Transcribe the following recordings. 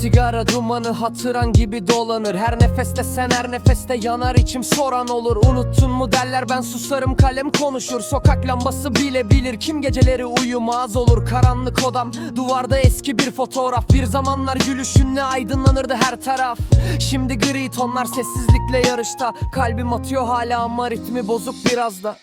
Sigara dumanı hatıran gibi dolanır. Her nefeste sen her nefeste yanar. İçim soran olur. Unuttun mu derler ben susarım. Kalem konuşur. Sokak lambası bile bilir. Kim geceleri uyumaz olur? Karanlık odam. Duvarda eski bir fotoğraf. Bir zamanlar gülüşünle aydınlanırdı her taraf. Şimdi gri tonlar sessizlikle yarışta. Kalbim atıyor hala ama ritmi bozuk biraz da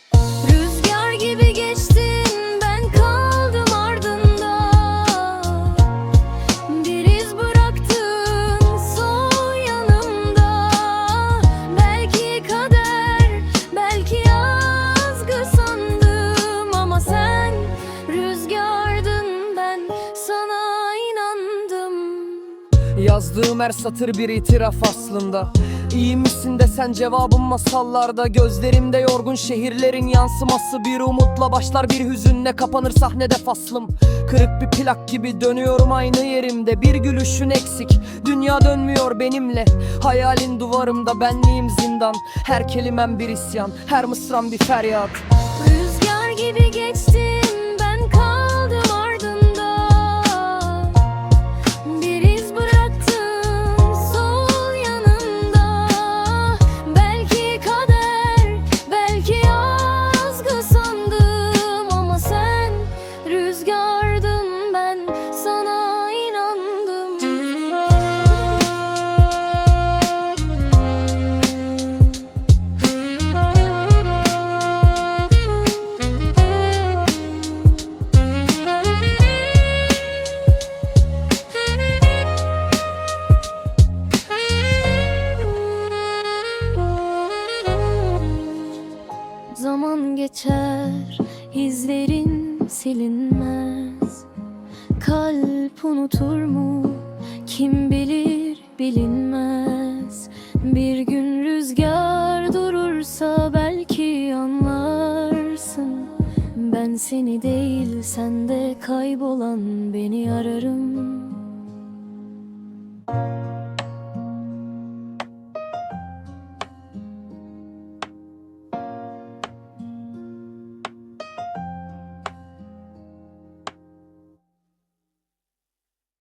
Yazdığım her satır bir itiraf aslında. İyi misin desen cevabım masallarda. Gözlerimde yorgun şehirlerin yansıması. Bir umutla başlar bir hüzünle kapanır sahnede faslım Kırık bir plak gibi dönüyorum aynı yerimde. Bir gülüşün eksik. Dünya dönmüyor benimle. Hayalin duvarımda benliğim zindan. Her kelimem bir isyan her mısram bir feryat. Rüzgar gibi silinmez. Kalp unutur mu, kim bilir bilinmez. Bir gün rüzgar durursa belki anlarsın. Ben seni değil, sende kaybolan beni ararım